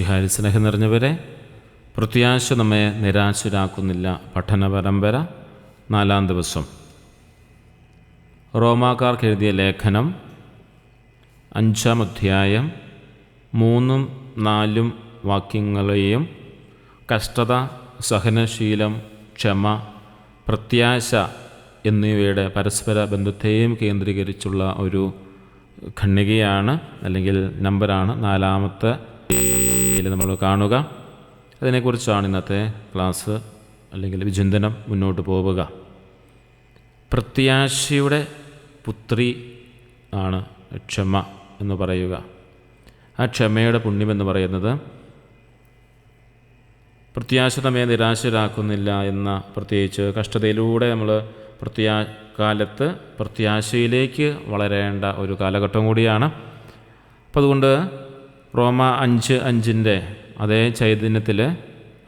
ശിഹാരി സ്നേഹം നിറഞ്ഞവരെ പ്രത്യാശ നമ്മെ നിരാശരാക്കുന്നില്ല. പഠന പരമ്പര നാലാം ദിവസം. റോമാക്കാർക്ക് എഴുതിയ ലേഖനം അഞ്ചാം അധ്യായം മൂന്നും നാലും വാക്യങ്ങളെയും കഷ്ടത സഹനശീലം ക്ഷമ പ്രത്യാശ എന്നിവയുടെ പരസ്പര ബന്ധത്തെയും കേന്ദ്രീകരിച്ചുള്ള ഒരു ഖണ്ഡികയാണ് അല്ലെങ്കിൽ നമ്പറാണ് നാലാമത്തെ നമ്മൾ കാണുക. അതിനെക്കുറിച്ചാണ് ഇന്നത്തെ ക്ലാസ് അല്ലെങ്കിൽ വിചിന്തനം മുന്നോട്ട് പോവുക. പ്രത്യാശയുടെ പുത്രി ആണ് ക്ഷമ എന്ന് പറയുക. ആ ക്ഷമയുടെ പുണ്യമെന്ന് പറയുന്നത് പ്രത്യാശ നമ്മെ നിരാശരാക്കുന്നില്ല എന്ന പ്രത്യേകിച്ച് കഷ്ടതയിലൂടെ നമ്മൾ പ്രത്യാ കാലത്ത് പ്രത്യാശയിലേക്ക് വളരേണ്ട ഒരു കാലഘട്ടം കൂടിയാണ്. അപ്പോൾ അതുകൊണ്ട് റോമ അഞ്ച് അഞ്ചിന്റെ അതേ ചൈതന്യത്തിൽ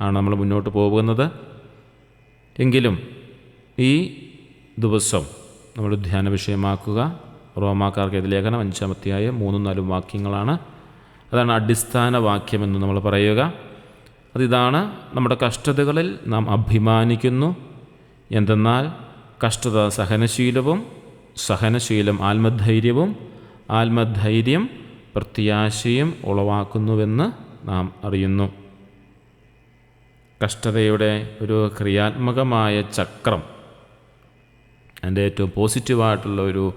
ആണ് നമ്മൾ മുന്നോട്ട് പോകുന്നത്. എങ്കിലും ഈ ദിവസം നമ്മൾ ധ്യാന വിഷയമാക്കുക. റോമാക്കാർക്ക് ലേഖനം? അഞ്ചാമത്തെയായ മൂന്നും നാലും വാക്യങ്ങളാണ്. അതാണ് അടിസ്ഥാന വാക്യമെന്ന് നമ്മൾ പറയുക. അതിതാണ് നമ്മുടെ കഷ്ടതകളിൽ നാം അഭിമാനിക്കുന്നു. എന്തെന്നാൽ കഷ്ടത സഹനശീലവും സഹനശീലം ആത്മധൈര്യവും. ആത്മധൈര്യം പ്രത്യാശയും ഉളവാക്കുന്നുവെന്ന് നാം അറിയുന്നു. കഷ്ടതയുടെ ഒരു ക്രിയാത്മകമായ ചക്രം അതിന്റെ ഏറ്റവും പോസിറ്റീവായിട്ടുള്ള ഒരു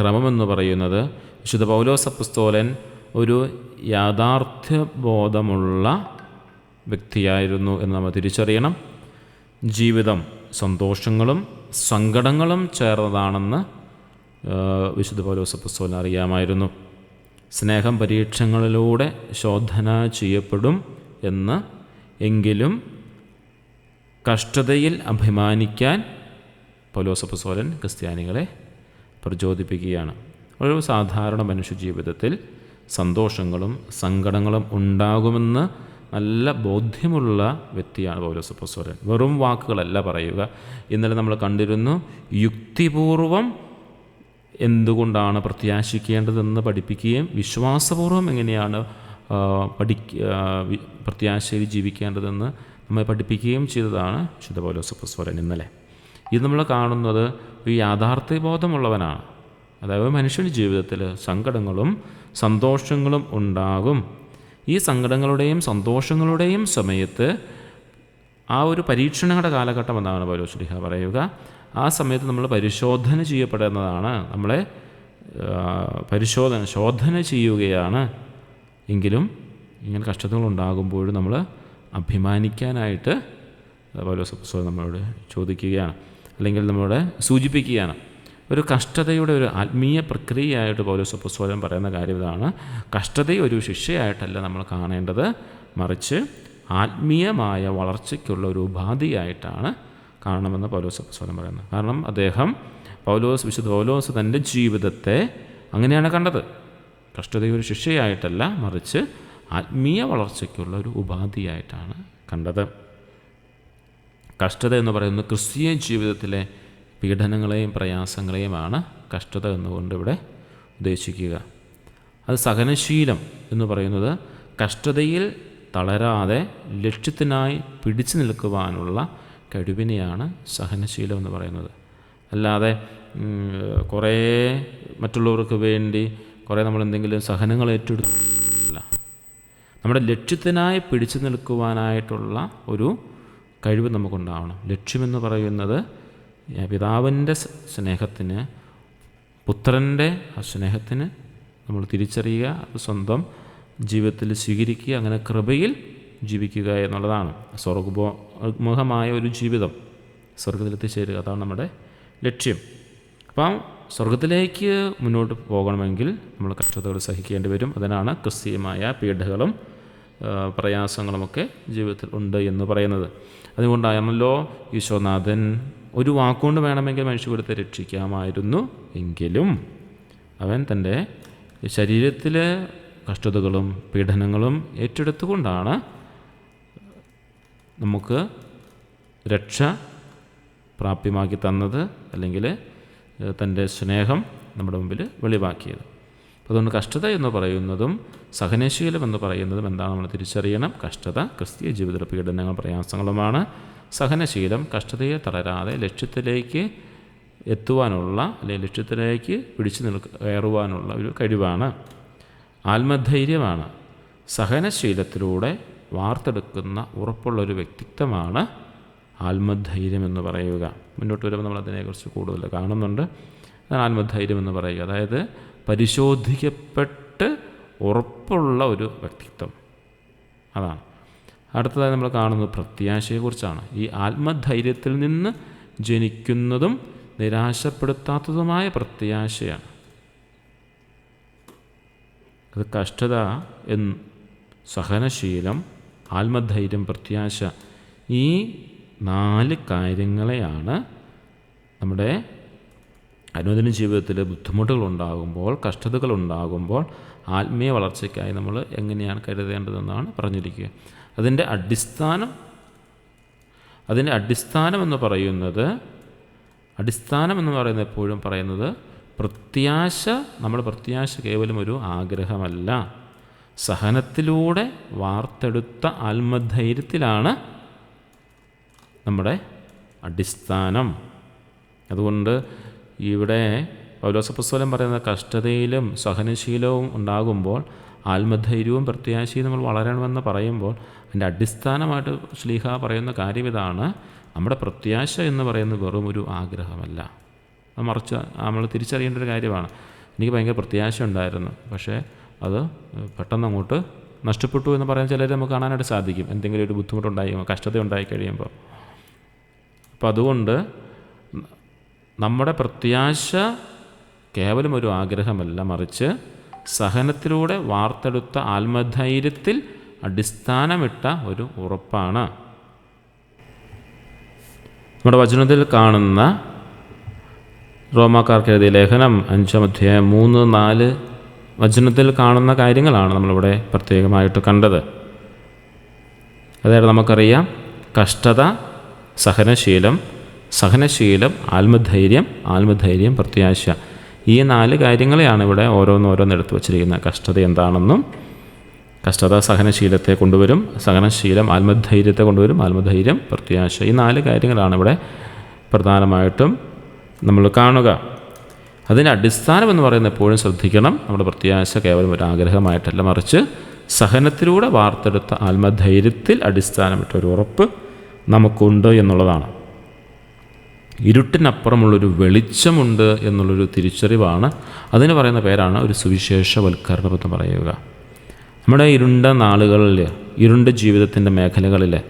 ക്രമമെന്ന് പറയുന്നത് വിശുദ്ധ പൗലോസപ്പസ്തോലൻ ഒരു യാഥാർത്ഥ്യബോധമുള്ള വ്യക്തിയായിരുന്നു എന്ന് നമ്മൾ തിരിച്ചറിയണം. ജീവിതം സന്തോഷങ്ങളും സങ്കടങ്ങളും ചേർന്നതാണെന്ന് വിശുദ്ധ വിശുദ്ധ പൗലോസപ്പസ്തോലൻ അറിയാമായിരുന്നു. സ്നേഹം പരീക്ഷങ്ങളിലൂടെ ശോധന ചെയ്യപ്പെടും എന്ന് എങ്കിലും കഷ്ടതയിൽ അഭിമാനിക്കാൻ പൗലോസപ്പസോലൻ ക്രിസ്ത്യാനികളെ പ്രചോദിപ്പിക്കുകയാണ്. ഒരു സാധാരണ മനുഷ്യജീവിതത്തിൽ സന്തോഷങ്ങളും സങ്കടങ്ങളും ഉണ്ടാകുമെന്ന് നല്ല ബോധ്യമുള്ള വ്യക്തിയാണ് പൗലോസപ്പസോലൻ വെറും വാക്കുകളല്ല പറയുക. ഇന്നലെ നമ്മൾ കണ്ടിരുന്നു യുക്തിപൂർവം എന്തുകൊണ്ടാണ് പ്രത്യാശിക്കേണ്ടതെന്ന് പഠിപ്പിക്കുകയും വിശ്വാസപൂർവം എങ്ങനെയാണ് പഠി പ്രത്യാശയിൽ ജീവിക്കേണ്ടതെന്ന് നമ്മെ പഠിപ്പിക്കുകയും ചെയ്തതാണ് ശുദ്ധ പൗലോസപ്പസ്വരൻ ഇന്നലെ. ഇത് നമ്മൾ കാണുന്നത് ഒരു യാഥാർത്ഥ്യബോധമുള്ളവനാണ്. അതായത് മനുഷ്യന്റെ ജീവിതത്തിൽ സങ്കടങ്ങളും സന്തോഷങ്ങളും ഉണ്ടാകും. ഈ സങ്കടങ്ങളുടെയും സന്തോഷങ്ങളുടെയും സമയത്ത് ആ ഒരു പരീക്ഷണങ്ങളുടെ കാലഘട്ടം എന്നാണ് പൗലോശ്ലിഹ പറയുക. ആ സമയത്ത് നമ്മൾ പരിശോധന ചെയ്യപ്പെടുന്നതാണ് നമ്മളെ പരിശോധന ശോധന ചെയ്യുകയാണ്. എങ്കിലും ഇങ്ങനെ കഷ്ടതകൾ ഉണ്ടാകുമ്പോഴും നമ്മൾ അഭിമാനിക്കാനായിട്ട് പൗലോസ് പുസ്തകം നമ്മളോട് ചോദിക്കുകയാണ്. അല്ലെങ്കിൽ നമ്മളോട് സൂചിപ്പിക്കുകയാണ്. ഒരു കഷ്ടതയുടെ ഒരു ആത്മീയ പ്രക്രിയയായിട്ട് പൗലോസ് പുസ്തകം പറയുന്ന കാര്യം ഇതാണ്. കഷ്ടതയെ ഒരു ശിക്ഷയായിട്ടല്ല നമ്മൾ കാണേണ്ടത്. മറിച്ച് ആത്മീയമായ വളർച്ചയ്ക്കുള്ള ഒരു ഉപാധിയായിട്ടാണ് കാണണമെന്ന് പൗലോസ് അപ്പസ്വലം പറയുന്നത് കാരണം അദ്ദേഹം പൗലോസ് വിശുദ്ധ പൗലോസ് തന്റെ ജീവിതത്തെ അങ്ങനെയാണ് കണ്ടത്. കഷ്ടതയൊരു ശിക്ഷയായിട്ടല്ല മറിച്ച് ആത്മീയ വളർച്ചയ്ക്കുള്ള ഒരു ഉപാധിയായിട്ടാണ് കണ്ടത്. കഷ്ടത എന്ന് പറയുന്നത് ക്രിസ്തീയ ജീവിതത്തിലെ പീഡനങ്ങളെയും പ്രയാസങ്ങളെയുമാണ് കഷ്ടത എന്നുകൊണ്ട് ഇവിടെ ഉദ്ദേശിക്കുക. അത് സഹനശീലം എന്ന് പറയുന്നത് കഷ്ടതയിൽ തളരാതെ ലക്ഷ്യത്തിനായി പിടിച്ചു നിൽക്കുവാനുള്ള കഴിവിനെയാണ് സഹനശീലം എന്ന് പറയുന്നത്. അല്ലാതെ കുറേ മറ്റുള്ളവർക്ക് വേണ്ടി കുറേ നമ്മൾ എന്തെങ്കിലും സഹനങ്ങൾ ഏറ്റെടുത്തില്ല നമ്മുടെ ലക്ഷ്യത്തിനായി പിടിച്ചു നിൽക്കുവാനായിട്ടുള്ള ഒരു കഴിവ് നമുക്കുണ്ടാവണം. ലക്ഷ്യമെന്ന് പറയുന്നത് പിതാവിന്റെ സ്നേഹത്തിന് പുത്രന്റെ സ്നേഹത്തിന് നമ്മൾ തിരിച്ചറിയുക അത് സ്വന്തം ജീവിതത്തിൽ സ്വീകരിക്കുക അങ്ങനെ കൃപയിൽ ജീവിക്കുക എന്നുള്ളതാണ്. സ്വർഗമുഖമായ ഒരു ജീവിതം സ്വർഗത്തിലെത്തിച്ചേരുക അതാണ് നമ്മുടെ ലക്ഷ്യം. അപ്പം സ്വർഗത്തിലേക്ക് മുന്നോട്ട് പോകണമെങ്കിൽ നമ്മൾ കഷ്ടതകൾ സഹിക്കേണ്ടി വരും. അതിനാണ് ക്രിസ്തീയമായ പീഡകളും പ്രയാസങ്ങളുമൊക്കെ ജീവിതത്തിൽ ഉണ്ട് എന്ന് പറയുന്നത്. അതുകൊണ്ടായിരുന്നല്ലോ ഈശോനാഥൻ ഒരു വാക്കുകൊണ്ട് വേണമെങ്കിൽ മനുഷ്യകുലത്തെ രക്ഷിക്കാമായിരുന്നു എങ്കിലും അവൻ തന്റെ ശരീരത്തിലെ കഷ്ടതകളും പീഡനങ്ങളും ഏറ്റെടുത്തുകൊണ്ടാണ് നമുക്ക് രക്ഷ പ്രാപ്യമാക്കി തന്നത് അല്ലെങ്കിൽ തന്റെ സ്നേഹം നമ്മുടെ മുമ്പിൽ വെളിവാക്കിയത്. അതുകൊണ്ട് കഷ്ടത എന്ന് പറയുന്നതും സഹനശീലം എന്ന് പറയുന്നതും എന്താണ് നമ്മൾ തിരിച്ചറിയണം? കഷ്ടത ക്രിസ്തീയ ജീവിത പീഡനങ്ങൾ പ്രയാസങ്ങളുമാണ്. സഹനശീലം കഷ്ടതയെ തളരാതെ ലക്ഷ്യത്തിലേക്ക് എത്തുവാനുള്ള അല്ലെങ്കിൽ ലക്ഷ്യത്തിലേക്ക് പിടിച്ചു നിൽക്ക കയറുവാനുള്ള ഒരു കഴിവാണ്. ആത്മധൈര്യമാണ്. സഹനശീലത്തിലൂടെ വാർത്തെടുക്കുന്ന ഉറപ്പുള്ള ഒരു വ്യക്തിത്വമാണ് ആത്മധൈര്യം എന്ന് പറയുക. മുന്നോട്ട് വരുമ്പോൾ നമ്മൾ അതിനെക്കുറിച്ച് കൂടുതൽ കാണുന്നുണ്ട്. അതാണ് ആത്മധൈര്യം എന്ന് പറയുക. അതായത് പരിശോധിക്കപ്പെട്ട് ഉറപ്പുള്ള ഒരു വ്യക്തിത്വം. അതാണ്. അടുത്തതായി നമ്മൾ കാണുന്നത് പ്രത്യാശയെക്കുറിച്ചാണ്. ഈ ആത്മധൈര്യത്തിൽ നിന്ന് ജനിക്കുന്നതും നിരാശപ്പെടുത്താത്തതുമായ പ്രത്യാശയാണ്. അത് കഷ്ടത എന്ന് സഹനശീലം ആത്മധൈര്യം പ്രത്യാശ. ഈ നാല് കാര്യങ്ങളെയാണ് നമ്മുടെ അനുദിന ജീവിതത്തിൽ ബുദ്ധിമുട്ടുകൾ ഉണ്ടാകുമ്പോൾ കഷ്ടതകൾ ഉണ്ടാകുമ്പോൾ ആത്മീയ വളർച്ചയ്ക്കായി നമ്മൾ എങ്ങനെയാണ് കരുതേണ്ടതെന്നാണ് പറഞ്ഞിരിക്കുക. അതിന്റെ അടിസ്ഥാനം അതിന്റെ അടിസ്ഥാനമെന്ന് പറയുന്നത് അടിസ്ഥാനമെന്ന് പറയുന്നത് എപ്പോഴും പറയുന്നത് പ്രത്യാശ നമ്മുടെ പ്രത്യാശ കേവലം ഒരു ആഗ്രഹമല്ല. സഹനത്തിലൂടെ വാർത്തെടുത്ത ആത്മധൈര്യത്തിലാണ് നമ്മുടെ അടിസ്ഥാനം. അതുകൊണ്ട് ഇവിടെ പൗലോസപ്പസ്വലം പറയുന്ന കഷ്ടതയിലും സഹനശീലവും ഉണ്ടാകുമ്പോൾ ആത്മധൈര്യവും പ്രത്യാശയും നമ്മൾ വളരണമെന്ന് പറയുമ്പോൾ അതിന്റെ അടിസ്ഥാനമായിട്ട് ശ്ലീഹ പറയുന്ന കാര്യം ഇതാണ്. നമ്മുടെ പ്രത്യാശ എന്ന് പറയുന്നത് വെറും ഒരു ആഗ്രഹമല്ല. മറിച്ച് നമ്മൾ തിരിച്ചറിയേണ്ട ഒരു കാര്യമാണ്. എനിക്ക് ഭയങ്കര പ്രത്യാശ ഉണ്ടായിരുന്നു പക്ഷേ അത് പെട്ടെന്ന് അങ്ങോട്ട് നഷ്ടപ്പെട്ടു എന്ന് പറയാൻ ചിലരെ നമുക്ക് കാണാനായിട്ട് സാധിക്കും. എന്തെങ്കിലും ഒരു ബുദ്ധിമുട്ടുണ്ടായി കഷ്ടത ഉണ്ടായി കഴിയുമ്പോൾ. അപ്പം അതുകൊണ്ട് നമ്മുടെ പ്രത്യാശ കേവലം ഒരു ആഗ്രഹമല്ല. മറിച്ച് സഹനത്തിലൂടെ വാർത്തെടുത്ത ആത്മധൈര്യത്തിൽ അടിസ്ഥാനമിട്ട ഒരു ഉറപ്പാണ്. നമ്മുടെ വചനത്തിൽ കാണുന്ന റോമാക്കാർക്ക് എഴുതിയ ലേഖനം അഞ്ചാം അധ്യായം മൂന്ന് നാല് വചനത്തിൽ കാണുന്ന കാര്യങ്ങളാണ് നമ്മളിവിടെ പ്രത്യേകമായിട്ട് കണ്ടത്. അതായത് നമുക്കറിയാം കഷ്ടത സഹനശീലം സഹനശീലം ആത്മധൈര്യം ആത്മധൈര്യം പ്രത്യാശ. ഈ നാല് കാര്യങ്ങളെയാണ് ഇവിടെ ഓരോന്നോരോന്ന് എടുത്തു വച്ചിരിക്കുന്നത്. കഷ്ടത എന്താണെന്നും കഷ്ടത സഹനശീലത്തെ കൊണ്ടുവരും സഹനശീലം ആത്മധൈര്യത്തെ കൊണ്ടുവരും ആത്മധൈര്യം പ്രത്യാശ. ഈ നാല് കാര്യങ്ങളാണ് ഇവിടെ പ്രധാനമായിട്ടും നമ്മൾ കാണുക. അതിന്റെ അടിസ്ഥാനം എന്ന് പറയുന്നത് എപ്പോഴും ശ്രദ്ധിക്കണം. നമ്മുടെ പ്രത്യാശ കേവലം ഒരു ആഗ്രഹമായിട്ടല്ല. മറിച്ച് സഹനത്തിലൂടെ വാർത്തെടുത്ത ആത്മധൈര്യത്തിൽ അടിസ്ഥാനമിട്ട ഒരു ഉറപ്പ് നമുക്കുണ്ട് എന്നുള്ളതാണ്. ഇരുട്ടിനപ്പുറമുള്ളൊരു വെളിച്ചമുണ്ട് എന്നുള്ളൊരു തിരിച്ചറിവാണ്. അതിന് പറയുന്ന പേരാണ് ഒരു സുവിശേഷവൽക്കരണം എന്ന് പറയുക. നമ്മുടെ ഇരുണ്ട നാളുകളിൽ ഇരുണ്ട ജീവിതത്തിന്റെ മേഖലകളിൽ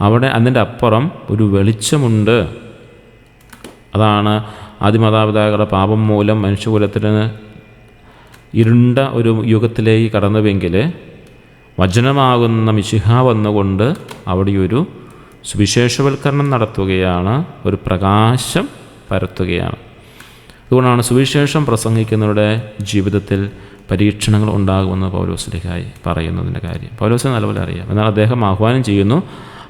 അവിടെ അതിന്റെ അപ്പുറം ഒരു വെളിച്ചമുണ്ട്. അതാണ് ആദിമാതാപിതാക്കളുടെ പാപം മൂലം മനുഷ്യകുലത്തിന് ഇരുണ്ട ഒരു യുഗത്തിലേക്ക് കടന്നുവെങ്കിൽ വചനമാകുന്ന മിശിഹ വന്നുകൊണ്ട് അവിടെ ഒരു സുവിശേഷവൽക്കരണം നടത്തുകയാണ് ഒരു പ്രകാശം പരത്തുകയാണ്. അതുകൊണ്ടാണ് സുവിശേഷം പ്രസംഗിക്കുന്നവരുടെ ജീവിതത്തിൽ പരീക്ഷണങ്ങൾ ഉണ്ടാകുമെന്ന് പൗലോസിലേക്കായി പറയുന്നതിന്റെ കാര്യം. പൗലോസിന് നല്ലപോലെ അറിയാം. എന്നാൽ അദ്ദേഹം ആഹ്വാനം ചെയ്യുന്നു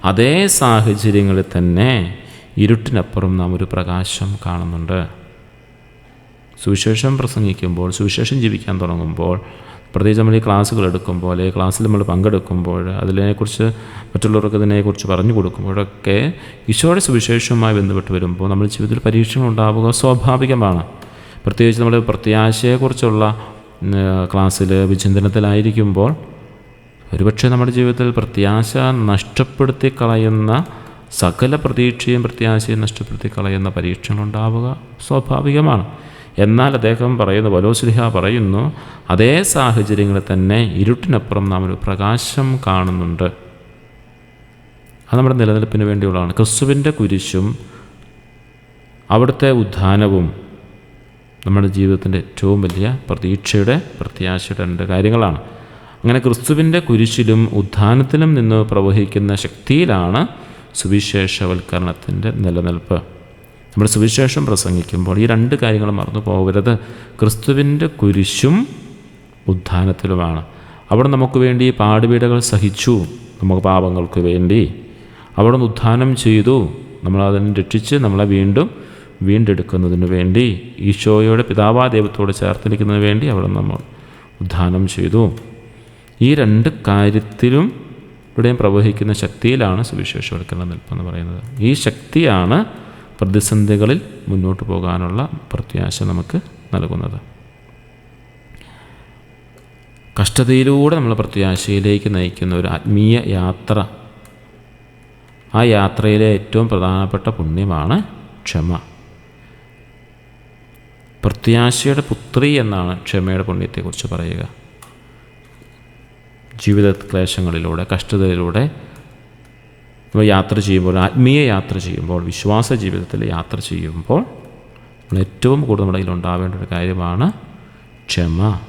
അതേ സാഹചര്യങ്ങളിൽ തന്നെ ഇരുട്ടിനപ്പുറം നാം ഒരു പ്രകാശം കാണുന്നുണ്ട്. സുവിശേഷം പ്രസംഗിക്കുമ്പോൾ സുവിശേഷം ജീവിക്കാൻ തുടങ്ങുമ്പോൾ പ്രത്യേകിച്ച് നമ്മൾ ഈ ക്ലാസ്സുകൾ എടുക്കുമ്പോൾ അല്ലെങ്കിൽ ക്ലാസ്സിൽ നമ്മൾ പങ്കെടുക്കുമ്പോൾ അതിനെക്കുറിച്ച് മറ്റുള്ളവർക്ക് ഇതിനെക്കുറിച്ച് പറഞ്ഞു കൊടുക്കുമ്പോഴൊക്കെ ഈശോയുടെ സുവിശേഷവുമായി ബന്ധപ്പെട്ട് വരുമ്പോൾ നമ്മൾ ജീവിതത്തിൽ പരീക്ഷകൾ ഉണ്ടാവുക സ്വാഭാവികമാണ്. പ്രത്യേകിച്ച് നമ്മൾ പ്രത്യാശയെക്കുറിച്ചുള്ള ക്ലാസ്സിൽ വിചിന്തനത്തിലായിരിക്കുമ്പോൾ ഒരുപക്ഷെ നമ്മുടെ ജീവിതത്തിൽ പ്രത്യാശ നഷ്ടപ്പെടുത്തി കളയുന്ന സകല പ്രതീക്ഷയും പ്രത്യാശയും നഷ്ടപ്പെടുത്തി കളയുന്ന പരീക്ഷകളുണ്ടാവുക സ്വാഭാവികമാണ്. എന്നാൽ അദ്ദേഹം പറയുന്നു വലോസ്ലിഹ പറയുന്നു അതേ സാഹചര്യങ്ങളിൽ തന്നെ ഇരുട്ടിനപ്പുറം നാം ഒരു പ്രകാശം കാണുന്നുണ്ട്. അത് നമ്മുടെ നിലനിൽപ്പിന് വേണ്ടിയുള്ളതാണ്. ക്രിസ്തുവിന്റെ കുരിശും അവിടുത്തെ ഉദ്ധാനവും നമ്മുടെ ജീവിതത്തിന്റെ ഏറ്റവും വലിയ പ്രതീക്ഷയുടെ പ്രത്യാശയുടെ രണ്ട് കാര്യങ്ങളാണ്. അങ്ങനെ ക്രിസ്തുവിന്റെ കുരിശിലും ഉദ്ധാനത്തിലും നിന്ന് പ്രവഹിക്കുന്ന ശക്തിയിലാണ് സുവിശേഷവൽക്കരണത്തിന്റെ നിലനിൽപ്പ്. നമ്മൾ സുവിശേഷം പ്രസംഗിക്കുമ്പോൾ ഈ രണ്ട് കാര്യങ്ങൾ മറന്നു പോകരുത്. ക്രിസ്തുവിന്റെ കുരിശും ഉദ്ധാനത്തിലുമാണ് അവിടെ നമുക്ക് വേണ്ടി പാടുപീടകൾ സഹിച്ചു. നമുക്ക് പാപങ്ങൾക്ക് വേണ്ടി. അവിടെ ഉദ്ധാനം ചെയ്തു. നമ്മളതിനെ രക്ഷിച്ച് നമ്മളെ വീണ്ടും വീണ്ടെടുക്കുന്നതിന് വേണ്ടി ഈശോയുടെ പിതാവാ ദൈവത്തോട് ചേർത്തിരിക്കുന്നതിന് വേണ്ടി അവിടെ നമ്മൾ ഉദ്ധാനം ചെയ്തു. ഈ രണ്ട് കാര്യത്തിലും ഇവിടെയും പ്രവഹിക്കുന്ന ശക്തിയിലാണ് സുവിശേഷവൽക്കരണം നിൽപ്പെന്ന് പറയുന്നത്. ഈ ശക്തിയാണ് പ്രതിസന്ധികളിൽ മുന്നോട്ട് പോകാനുള്ള പ്രത്യാശ നമുക്ക് നൽകുന്നത്. കഷ്ടതയിലൂടെ നമ്മൾ പ്രത്യാശയിലേക്ക് നയിക്കുന്ന ഒരു ആത്മീയ യാത്ര ആ യാത്രയിലെ ഏറ്റവും പ്രധാനപ്പെട്ട പുണ്യമാണ് ക്ഷമ. പ്രത്യാശയുടെ പുത്രി എന്നാണ് ക്ഷമയുടെ പുണ്യത്തെക്കുറിച്ച് പറയുക. ജീവിത ക്ലേശങ്ങളിലൂടെ കഷ്ടതയിലൂടെ നമ്മൾ യാത്ര ചെയ്യുമ്പോൾ ആത്മീയ യാത്ര ചെയ്യുമ്പോൾ വിശ്വാസ ജീവിതത്തിൽ യാത്ര ചെയ്യുമ്പോൾ നമ്മൾ ഏറ്റവും കൂടുതൽ നമ്മുടെ ഉണ്ടാവേണ്ട ഒരു കാര്യമാണ് ക്ഷമ.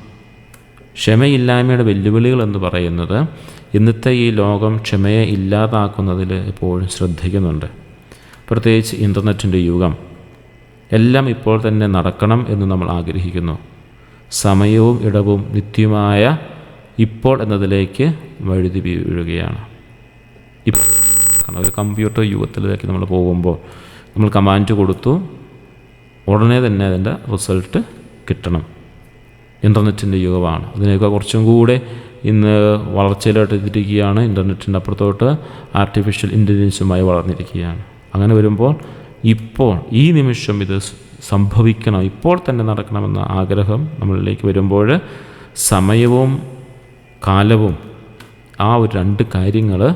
ക്ഷമയില്ലായ്മയുടെ വെല്ലുവിളികൾ എന്ന് പറയുന്നത് ഇന്നത്തെ ഈ ലോകം ക്ഷമയെ ഇല്ലാതാക്കുന്നതിൽ എപ്പോഴും ശ്രദ്ധിക്കുന്നുണ്ട്. പ്രത്യേകിച്ച് ഇന്റർനെറ്റിന്റെ യുഗം. എല്ലാം ഇപ്പോൾ തന്നെ നടക്കണം എന്ന് നമ്മൾ ആഗ്രഹിക്കുന്നു. സമയവും ഇടവും നിത്യമായ ഇപ്പോൾ എന്നതിലേക്ക് വഴുതി വീഴുകയാണ്. ഇപ്പം ഒരു കമ്പ്യൂട്ടർ യുഗത്തിലേക്ക് നമ്മൾ പോകുമ്പോൾ നമ്മൾ കമാൻഡ് കൊടുത്തു ഉടനെ തന്നെ അതിന്റെ റിസൾട്ട് കിട്ടണം. ഇന്റർനെറ്റിന്റെ യുഗമാണ്. അതിനൊക്കെ കുറച്ചും കൂടെ ഇന്ന് വളർച്ചയിലോട്ട് എത്തിയിരിക്കുകയാണ്. ഇന്റർനെറ്റിന്റെ അപ്പുറത്തോട്ട് ആർട്ടിഫിഷ്യൽ ഇന്റലിജൻസുമായി വളർന്നിരിക്കുകയാണ്. അങ്ങനെ വരുമ്പോൾ ഇപ്പോൾ ഈ നിമിഷം ഇത് സംഭവിക്കണം ഇപ്പോൾ തന്നെ നടക്കണമെന്ന ആഗ്രഹം നമ്മളിലേക്ക് വരുമ്പോൾ സമയവും കാലവും ആ ഒരു രണ്ട് കാര്യങ്ങൾ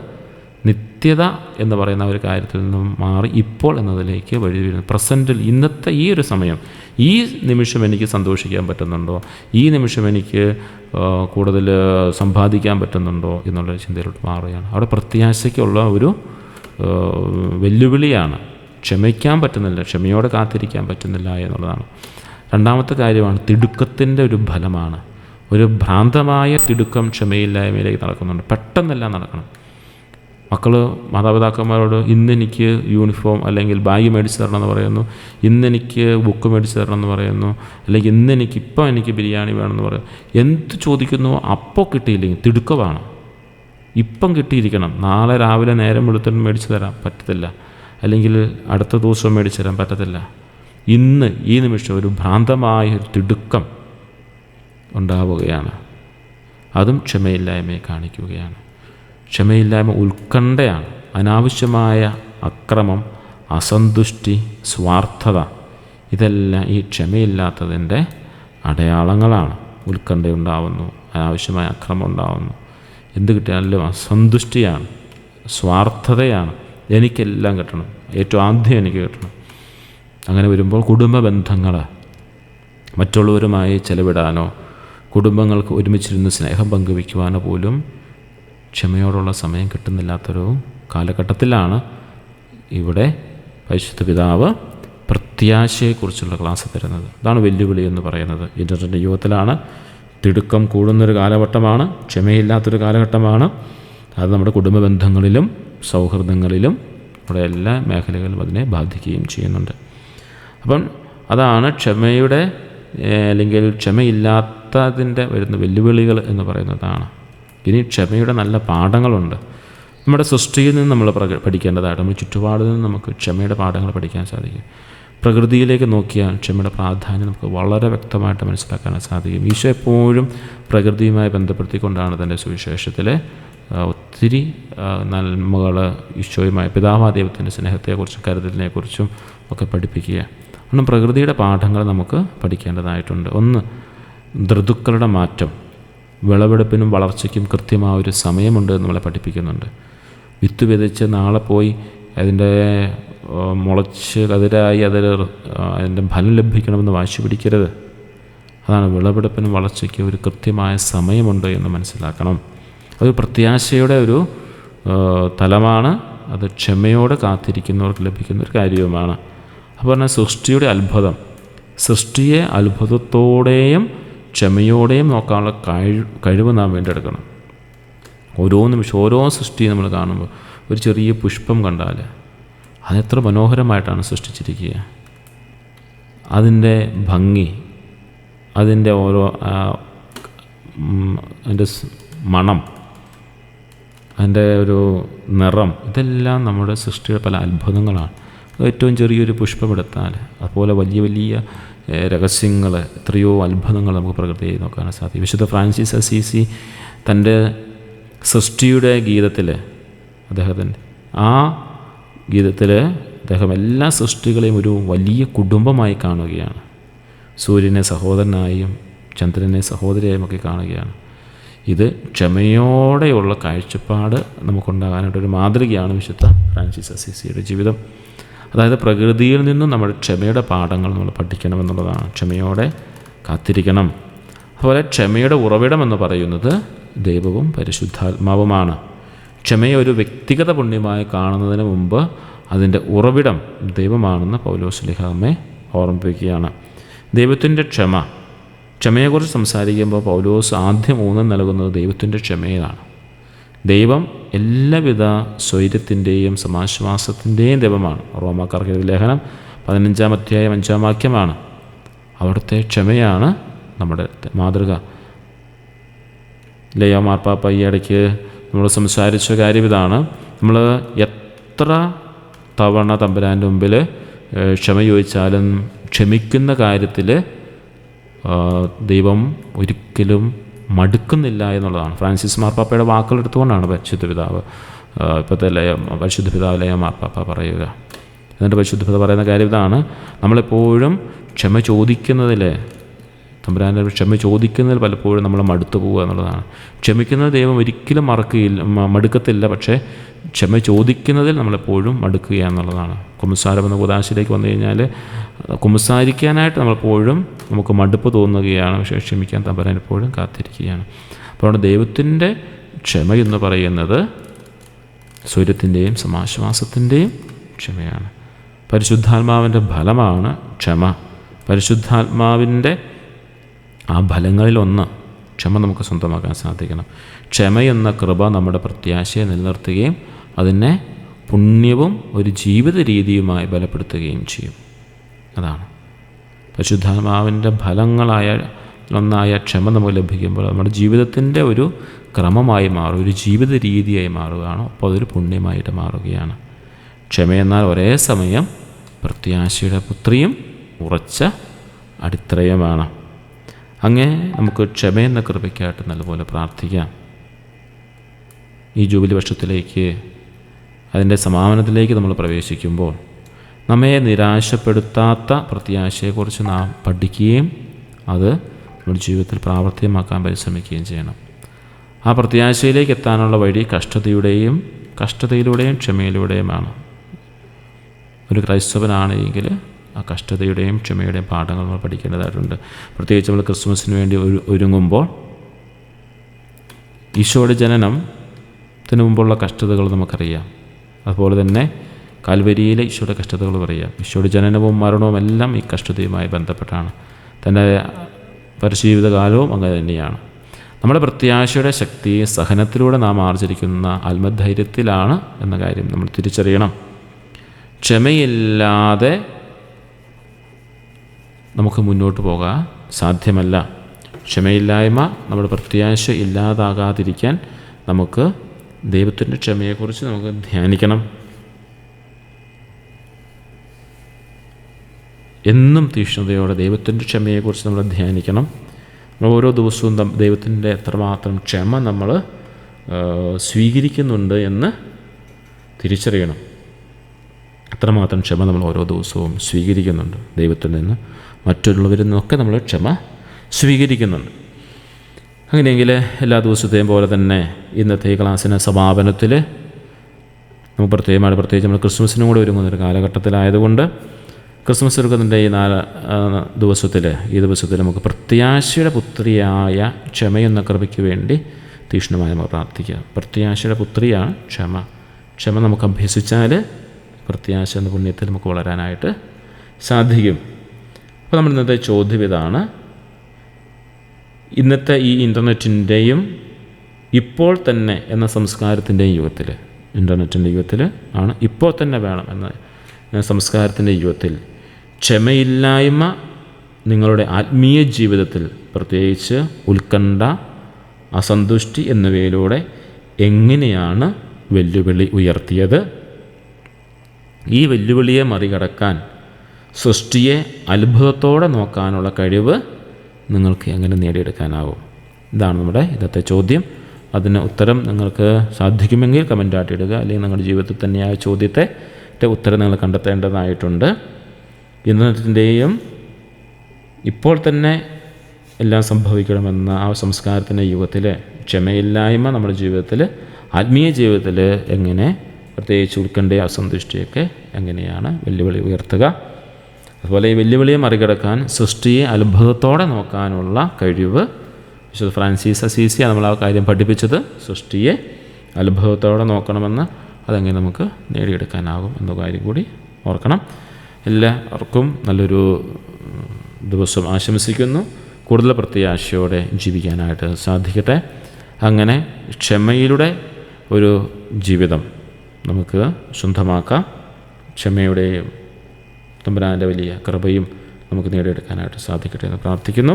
നിത്യത എന്ന് പറയുന്ന ഒരു കാര്യത്തിൽ നിന്നും മാറി ഇപ്പോൾ എന്നതിലേക്ക് വഴി വരുന്നു. പ്രസന്റിൽ ഇന്നത്തെ ഈ ഒരു സമയം ഈ നിമിഷം എനിക്ക് സന്തോഷിക്കാൻ പറ്റുന്നുണ്ടോ? ഈ നിമിഷം എനിക്ക് കൂടുതൽ സമ്പാദിക്കാൻ പറ്റുന്നുണ്ടോ എന്നുള്ള ചിന്തയിലോട്ട് മാറുകയാണ്. അവിടെ പ്രത്യാശയ്ക്കുള്ള ഒരു വെല്ലുവിളിയാണ്. ക്ഷമിക്കാൻ പറ്റുന്നില്ല ക്ഷമയോടെ കാത്തിരിക്കാൻ പറ്റുന്നില്ല എന്നുള്ളതാണ്. രണ്ടാമത്തെ കാര്യമാണ് തിടുക്കത്തിന്റെ ഒരു ഫലമാണ്. ഒരു ഭ്രാന്തമായ തിടുക്കം ക്ഷമയില്ലായ്മയിലേക്ക് നടക്കുന്നുണ്ട്. പെട്ടെന്നെല്ലാം നടക്കണം. മക്കൾ മാതാപിതാക്കന്മാരോട് ഇന്നെനിക്ക് യൂണിഫോം അല്ലെങ്കിൽ ബാഗ് മേടിച്ച് തരണം എന്ന് പറയുന്നു ഇന്നെനിക്ക് ബുക്ക് മേടിച്ച് തരണം എന്ന് പറയുന്നു അല്ലെങ്കിൽ ഇന്നെനിക്ക് ഇപ്പം എനിക്ക് ബിരിയാണി വേണമെന്ന് പറയുന്നു. എന്ത് ചോദിക്കുന്നു അപ്പോൾ കിട്ടിയില്ലെങ്കിൽ തിടുക്കമാണ് ഇപ്പം കിട്ടിയിരിക്കണം. നാളെ രാവിലെ നേരം വെളുത്തിട്ട് മേടിച്ച് തരാൻ പറ്റത്തില്ല. അല്ലെങ്കിൽ അടുത്ത ദിവസം മേടിച്ച് തരാൻ പറ്റത്തില്ല. ഇന്ന് ഈ നിമിഷം ഒരു ഭ്രാന്തമായ ഒരു തിടുക്കം ഉണ്ടാവുകയാണ്. അതും ക്ഷമയില്ലായ്മയെ കാണിക്കുകയാണ്. ക്ഷമയില്ലായ്മ ഉത്കണ്ഠയാണ്. അനാവശ്യമായ അക്രമം അസന്തുഷ്ടി സ്വാർത്ഥത ഇതെല്ലാം ഈ ക്ഷമയില്ലാത്തതിന്റെ അടയാളങ്ങളാണ്. ഉത്കണ്ഠയുണ്ടാവുന്നു അനാവശ്യമായ അക്രമം ഉണ്ടാവുന്നു. എന്ത് കിട്ടിയാലും അസന്തുഷ്ടിയാണ് സ്വാർത്ഥതയാണ്. എനിക്കെല്ലാം കിട്ടണം. ഏറ്റവും ആദ്യം എനിക്ക് കിട്ടണം. അങ്ങനെ വരുമ്പോൾ കുടുംബ ബന്ധങ്ങൾ മറ്റുള്ളവരുമായി ചെലവിടാനോ കുടുംബങ്ങൾക്ക് ഒരുമിച്ചിരുന്ന് സ്നേഹം പങ്കുവയ്ക്കുവാനോ പോലും ക്ഷമയോടുള്ള സമയം കിട്ടുന്നില്ലാത്തൊരു കാലഘട്ടത്തിലാണ് ഇവിടെ പരിശുദ്ധ പിതാവ് പ്രത്യാശയെക്കുറിച്ചുള്ള ക്ലാസ് തരുന്നത്. അതാണ് വെല്ലുവിളി എന്ന് പറയുന്നത്. ഇന്റർനെറ്റ് യുഗത്തിലാണ് തിടുക്കം കൂടുന്നൊരു കാലഘട്ടമാണ് ക്ഷമയില്ലാത്തൊരു കാലഘട്ടമാണ്. അത് നമ്മുടെ കുടുംബ ബന്ധങ്ങളിലും സൗഹൃദങ്ങളിലും നമ്മുടെ എല്ലാ മേഖലകളിലും അതിനെ ബാധിക്കുകയും ചെയ്യുന്നുണ്ട്. അപ്പം അതാണ് ക്ഷമയുടെ അല്ലെങ്കിൽ ക്ഷമയില്ലാത്തതിന്റെ വരുന്ന വെല്ലുവിളികൾ എന്ന് പറയുന്നതാണ്. ഇനി ക്ഷമയുടെ നല്ല പാഠങ്ങളുണ്ട്. നമ്മുടെ സൃഷ്ടിയിൽ നിന്ന് നമ്മൾ പഠിക്കേണ്ടതായിട്ട് നമ്മുടെ ചുറ്റുപാടിൽ നിന്ന് നമുക്ക് ക്ഷമയുടെ പാഠങ്ങൾ പഠിക്കാൻ സാധിക്കും. പ്രകൃതിയിലേക്ക് നോക്കിയാൽ ക്ഷമയുടെ പ്രാധാന്യം നമുക്ക് വളരെ വ്യക്തമായിട്ട് മനസ്സിലാക്കാൻ സാധിക്കും. ഈശോ എപ്പോഴും പ്രകൃതിയുമായി ബന്ധപ്പെടുത്തിക്കൊണ്ടാണ് തന്റെ സുവിശേഷത്തിലെ ഒത്തിരി നന്മകൾ ഈശോയുമായി പിതാവാ ദൈവത്തിന്റെ സ്നേഹത്തെക്കുറിച്ചും കരുതലിനെക്കുറിച്ചും ഒക്കെ പഠിപ്പിക്കുക. കാരണം പ്രകൃതിയുടെ പാഠങ്ങൾ നമുക്ക് പഠിക്കേണ്ടതായിട്ടുണ്ട്. ഒന്ന് ഋതുക്കളുടെ മാറ്റം വിളവെടുപ്പിനും വളർച്ചയ്ക്കും കൃത്യമായ ഒരു സമയമുണ്ട് എന്ന് നമ്മളെ പഠിപ്പിക്കുന്നുണ്ട്. വിത്ത് വിതച്ച് നാളെ പോയി അതിന്റെ മുളച്ച് കതിരായി അതിൽ അതിന്റെ ഫലം ലഭിക്കണമെന്ന് വാശി പിടിക്കരുത്. അതാണ് വിളവെടുപ്പിനും വളർച്ചയ്ക്ക് ഒരു കൃത്യമായ സമയമുണ്ട് എന്ന് മനസ്സിലാക്കണം. അത് പ്രത്യാശയുടെ ഒരു തലമാണ്. അത് ക്ഷമയോടെ കാത്തിരിക്കുന്നവർക്ക് ലഭിക്കുന്ന ഒരു കാര്യവുമാണ്. അപ്പോൾ പറഞ്ഞാൽ സൃഷ്ടിയുടെ അത്ഭുതം. സൃഷ്ടിയെ അത്ഭുതത്തോടെയും ക്ഷമയോടെയും നോക്കാനുള്ള കഴിവ് കഴിവ് നാം വീണ്ടെടുക്കണം. ഓരോ നിമിഷം ഓരോ സൃഷ്ടി നമ്മൾ കാണുമ്പോൾ ഒരു ചെറിയ പുഷ്പം കണ്ടാൽ അതെത്ര മനോഹരമായിട്ടാണ് സൃഷ്ടിച്ചിരിക്കുക. അതിന്റെ ഭംഗി അതിന്റെ ഓരോ അതിന്റെ മണം അതിന്റെ ഒരു നിറം ഇതെല്ലാം നമ്മുടെ സൃഷ്ടിയുടെ പല അത്ഭുതങ്ങളാണ്. ഏറ്റവും ചെറിയൊരു പുഷ്പം എടുത്താൽ അതുപോലെ വലിയ വലിയ രഹസ്യങ്ങൾ എത്രയോ അത്ഭുതങ്ങൾ നമുക്ക് പ്രകൃതിയിൽ നോക്കാൻ സാധിക്കും. വിശുദ്ധ ഫ്രാൻസിസ് അസീസി തന്റെ സൃഷ്ടിയുടെ ഗീതത്തിൽ അദ്ദേഹത്തിന്റെ ആ ഗീതത്തിൽ അദ്ദേഹം എല്ലാ സൃഷ്ടികളെയും ഒരു വലിയ കുടുംബമായി കാണുകയാണ്. സൂര്യനെ സഹോദരനായും ചന്ദ്രനെ സഹോദരിയായും ഒക്കെ കാണുകയാണ്. ഇത് ക്ഷമയോടെയുള്ള കാഴ്ചപ്പാട് നമുക്കുണ്ടാകാനായിട്ടൊരു മാതൃകയാണ് വിശുദ്ധ ഫ്രാൻസിസ് അസീസിയുടെ ജീവിതം. അതായത് പ്രകൃതിയിൽ നിന്നും നമ്മൾ ക്ഷമയുടെ പാഠങ്ങൾ നമ്മൾ പഠിക്കണം പഠിക്കണമെന്നുള്ളതാണ് ക്ഷമയോടെ കാത്തിരിക്കണം. അതുപോലെ ക്ഷമയുടെ ഉറവിടം എന്ന് പറയുന്നത് ദൈവവും പരിശുദ്ധാത്മാവുമാണ്. ക്ഷമയെ ഒരു വ്യക്തിഗത പുണ്യമായി കാണുന്നതിന് മുമ്പ് അതിന്റെ ഉറവിടം ദൈവമാണെന്ന് പൗലോസ് ലിഹാമെ ഓർമ്മിപ്പിക്കുകയാണ്. ദൈവത്തിന്റെ ക്ഷമ. ക്ഷമയെക്കുറിച്ച് സംസാരിക്കുമ്പോൾ പൗലോസ് ആദ്യം ഊന്നൽ നൽകുന്നത് ദൈവത്തിന്റെ ക്ഷമയിലാണ്. ദൈവം എല്ലാവിധ സ്വൈര്യത്തിന്റെയും സമാശ്വാസത്തിന്റെയും ദൈവമാണ്. റോമാക്കാർക്ക് ലേഖനം പതിനഞ്ചാം അധ്യായം അഞ്ചാം വാക്യമാണ്. അവിടുത്തെ ക്ഷമയാണ് നമ്മുടെ മാതൃക. ലയോ മാർപ്പാപ്പ ഈ ഇടയ്ക്ക് നമ്മൾ സംസാരിച്ച കാര്യം ഇതാണ്. നമ്മൾ എത്ര തവണ തമ്പുരാന്റെ മുമ്പിൽ ക്ഷമ ചോദിച്ചാലും ക്ഷമിക്കുന്ന കാര്യത്തിൽ ദൈവം ഒരിക്കലും മടുക്കുന്നില്ല എന്നുള്ളതാണ്. ഫ്രാൻസിസ് മാർപ്പാപ്പയുടെ വാക്കുകൾ എടുത്തുകൊണ്ടാണ് പരിശുദ്ധ പിതാവ് ഇപ്പോഴത്തെ ലയ പരിശുദ്ധ പിതാവ് ലയ മാർപ്പാപ്പ പറയുക. എന്നിട്ട് പരിശുദ്ധ പിതാവ് പറയുന്ന കാര്യം ഇതാണ്. നമ്മളെപ്പോഴും ക്ഷമ ചോദിക്കുന്നതിൽ തമ്പുരാന്റെ ക്ഷമ ചോദിക്കുന്നതിൽ പലപ്പോഴും നമ്മൾ മടുത്തു പോകുക എന്നുള്ളതാണ്. ക്ഷമിക്കുന്നത് ദൈവം ഒരിക്കലും മറക്കുകയില്ല മടുക്കത്തില്ല പക്ഷേ ക്ഷമ ചോദിക്കുന്നതിൽ നമ്മളെപ്പോഴും മടുക്കുക എന്നുള്ളതാണ്. കുമ്പസാരം എന്ന കുദാശയിലേക്ക് വന്നു കഴിഞ്ഞാൽ കുമ്പസാരിക്കാനായിട്ട് നമ്മളെപ്പോഴും നമുക്ക് മടുപ്പ് തോന്നുകയാണ് പക്ഷേ ക്ഷമിക്കാൻ തമ്പുരാൻ എപ്പോഴും കാത്തിരിക്കുകയാണ്. അപ്പോൾ അവിടെ ദൈവത്തിന്റെ ക്ഷമ എന്ന് പറയുന്നത് സ്വരത്തിന്റെയും സമാശ്വാസത്തിന്റെയും ക്ഷമയാണ്. പരിശുദ്ധാത്മാവിന്റെ ഫലമാണ് ക്ഷമ. പരിശുദ്ധാത്മാവിന്റെ ആ ഫലങ്ങളിലൊന്ന് ക്ഷമ നമുക്ക് സ്വന്തമാക്കാൻ സാധിക്കണം. ക്ഷമ എന്ന കൃപ നമ്മുടെ പ്രത്യാശയെ നിലനിർത്തുകയും അതിനെ പുണ്യവും ഒരു ജീവിത രീതിയുമായി ബലപ്പെടുത്തുകയും ചെയ്യും. അതാണ്. പരിശുദ്ധാത്മാവിന്റെ ഫലങ്ങളായ ഒന്നായ ക്ഷമ നമുക്ക് ലഭിക്കുമ്പോൾ നമ്മുടെ ജീവിതത്തിന്റെ ഒരു ക്രമമായി മാറും ഒരു ജീവിത രീതിയായി മാറുകയാണ് അപ്പോൾ അതൊരു പുണ്യമായിട്ട് മാറുകയാണ്. ക്ഷമയെന്നാൽ ഒരേ സമയം പ്രത്യാശയുടെ പുത്രിയും ഉറച്ച അടിത്തറയുമാണ്. അങ്ങനെ നമുക്ക് ക്ഷമയെന്ന കൃപയ്ക്കായിട്ട് നല്ലപോലെ പ്രാർത്ഥിക്കാം. ഈ ജൂബിലി വർഷത്തിലേക്ക് അതിന്റെ സമാപനത്തിലേക്ക് നമ്മൾ പ്രവേശിക്കുമ്പോൾ നമ്മെ നിരാശപ്പെടുത്താത്ത പ്രത്യാശയെക്കുറിച്ച് നാം പഠിക്കുകയും അത് നമ്മുടെ ജീവിതത്തിൽ പ്രാവർത്തികമാക്കാൻ പരിശ്രമിക്കുകയും ചെയ്യണം. ആ പ്രത്യാശയിലേക്ക് എത്താനുള്ള വഴി കഷ്ടതയുടെയും കഷ്ടതയിലൂടെയും ക്ഷമയിലൂടെയുമാണ്. ഒരു ക്രൈസ്തവനാണ് എങ്കിൽ ആ കഷ്ടതയുടെയും ക്ഷമയുടെയും പാഠങ്ങൾ നമ്മൾ പഠിക്കേണ്ടതായിട്ടുണ്ട്. പ്രത്യേകിച്ച് നമ്മൾ ക്രിസ്മസിന് വേണ്ടി ഒരു ഒരുങ്ങുമ്പോൾ ഈശോയുടെ ജനനം ജനനത്തിന് മുമ്പുള്ള കഷ്ടതകൾ നമുക്കറിയാം. അതുപോലെ തന്നെ കാൽവരിയിലെ ഈശോയുടെ കഷ്ടതകൾ അറിയാം ഈശോയുടെ ജനനവും മരണവും എല്ലാം ഈ കഷ്ടതയുമായി ബന്ധപ്പെട്ടാണ്. തന്റെ പരിശീവിതകാലവും അങ്ങനെ തന്നെയാണ്. നമ്മുടെ പ്രത്യാശയുടെ ശക്തി സഹനത്തിലൂടെ നാം ആർജിക്കുന്ന ആത്മധൈര്യത്തിലാണ് എന്ന കാര്യം നമ്മൾ തിരിച്ചറിയണം. ക്ഷമയില്ലാതെ നമുക്ക് മുന്നോട്ട് പോകാൻ സാധ്യമല്ല. ക്ഷമയില്ലായ്മ നമ്മുടെ പ്രത്യാശ ഇല്ലാതാകാതിരിക്കാൻ നമുക്ക് ദൈവത്തിന്റെ ക്ഷമയെക്കുറിച്ച് നമുക്ക് ധ്യാനിക്കണം. എന്നും തീക്ഷ്ണതയോടെ ദൈവത്തിന്റെ ക്ഷമയെക്കുറിച്ച് നമ്മൾ ധ്യാനിക്കണം. നമ്മൾ ഓരോ ദിവസവും ദൈവത്തിന്റെ എത്രമാത്രം ക്ഷമ നമ്മൾ സ്വീകരിക്കുന്നുണ്ട് എന്ന് തിരിച്ചറിയണം. അത്രമാത്രം ക്ഷമ നമ്മൾ ഓരോ ദിവസവും സ്വീകരിക്കുന്നുണ്ട് ദൈവത്തിൽ നിന്ന്. മറ്റുള്ളവരിൽ നിന്നൊക്കെ നമ്മൾ ക്ഷമ സ്വീകരിക്കുന്നുണ്ട്. അങ്ങനെയെങ്കിൽ എല്ലാ ദിവസത്തെയും പോലെ തന്നെ ഇന്നത്തെ ഈ ക്ലാസ്സിന് സമാപനത്തിൽ നമുക്ക് പ്രത്യേകമായിട്ട് പ്രത്യേകിച്ച് നമ്മൾ ക്രിസ്മസിനും കൂടെ ഒരുങ്ങുന്ന ഒരു കാലഘട്ടത്തിലായതുകൊണ്ട് ക്രിസ്മസ് ഒരുക്കുന്നതിന്റെ ഈ നാല് ദിവസത്തിൽ ഈ ദിവസത്തിൽ നമുക്ക് പ്രത്യാശയുടെ പുത്രിയായ ക്ഷമയെന്ന കൃപയ്ക്ക് വേണ്ടി തീക്ഷ്ണമായി നമുക്ക് പ്രാർത്ഥിക്കുക. പ്രത്യാശയുടെ പുത്രിയാണ് ക്ഷമ. ക്ഷമ നമുക്ക് അഭ്യസിച്ചാൽ പ്രത്യാശ എന്ന പുണ്യത്തിൽ നമുക്ക് വളരാനായിട്ട് സാധിക്കും. അപ്പോൾ നമ്മൾ ഇന്നത്തെ ചോദ്യം ഇതാണ്. ഇന്നത്തെ ഈ ഇന്റർനെറ്റിന്റെയും ഇപ്പോൾ തന്നെ എന്ന സംസ്കാരത്തിന്റെയും യുഗത്തിൽ ഇന്റർനെറ്റിന്റെ യുഗത്തിൽ ആണ് ഇപ്പോൾ തന്നെ വേണം എന്ന സംസ്കാരത്തിന്റെ യുഗത്തിൽ ക്ഷമയില്ലായ്മ നിങ്ങളുടെ ആത്മീയ ജീവിതത്തിൽ പ്രത്യേകിച്ച് ഉത്കണ്ഠ അസന്തുഷ്ടി എന്നിവയിലൂടെ എങ്ങനെയാണ് വെല്ലുവിളി ഉയർത്തിയത്? ഈ വെല്ലുവിളിയെ മറികടക്കാൻ സൃഷ്ടിയെ അത്ഭുതത്തോടെ നോക്കാനുള്ള കഴിവ് നിങ്ങൾക്ക് എങ്ങനെ നേടിയെടുക്കാനാവും? ഇതാണ് നമ്മുടെ ഇന്നത്തെ ചോദ്യം. അതിന് ഉത്തരം നിങ്ങൾക്ക് സാധിക്കുമെങ്കിൽ കമന്റായിട്ട് ഇടുക. അല്ലെങ്കിൽ നിങ്ങളുടെ ജീവിതത്തിൽ തന്നെ ആ ചോദ്യത്തെ ത്തെ ഉത്തരം നിങ്ങൾ കണ്ടെത്തേണ്ടതായിട്ടുണ്ട്. ഇന്നത്തിന്റെയും ഇപ്പോൾ തന്നെ എല്ലാം സംഭവിക്കണമെന്ന ആ സംസ്കാരത്തിന്റെ യുഗത്തിൽ ക്ഷമയില്ലായ്മ നമ്മുടെ ജീവിതത്തിൽ ആത്മീയ ജീവിതത്തിൽ എങ്ങനെ പ്രത്യേകിച്ച് ഉൾക്കണ്ട അസന്തുഷ്ടിയൊക്കെ എങ്ങനെയാണ് വെല്ലുവിളി ഉയർത്തുക? അതുപോലെ ഈ വെല്ലുവിളിയെ മറികടക്കാൻ സൃഷ്ടിയെ അത്ഭുതത്തോടെ നോക്കാനുള്ള കഴിവ് വിശുദ്ധ ഫ്രാൻസിസ് അസീസി നമ്മൾ ആ കാര്യം പഠിപ്പിച്ചത്. സൃഷ്ടിയെ അത്ഭുതത്തോടെ നോക്കണമെന്ന് അതെങ്ങനെ നമുക്ക് നേടിയെടുക്കാനാകും എന്ന കാര്യം കൂടി ഓർക്കണം. എല്ലാവർക്കും നല്ലൊരു ദിവസം ആശംസിക്കുന്നു. കൂടുതൽ പ്രത്യാശയോടെ ജീവിക്കാനായിട്ട് സാധിക്കട്ടെ. അങ്ങനെ ക്ഷമയിലൂടെ ഒരു ജീവിതം നമുക്ക് സ്വന്തമാക്കാം. ക്ഷമയുടെയും തമ്പുരാന്റെ വലിയ കൃപയും നമുക്ക് നേടിയെടുക്കാനായിട്ട് സാധിക്കട്ടെ എന്ന് പ്രാർത്ഥിക്കുന്നു.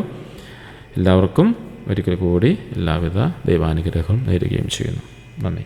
എല്ലാവർക്കും ഒരിക്കൽ കൂടി എല്ലാവിധ ദൈവാനുഗ്രഹവും നേരുകയും ചെയ്യുന്നു. നന്ദി.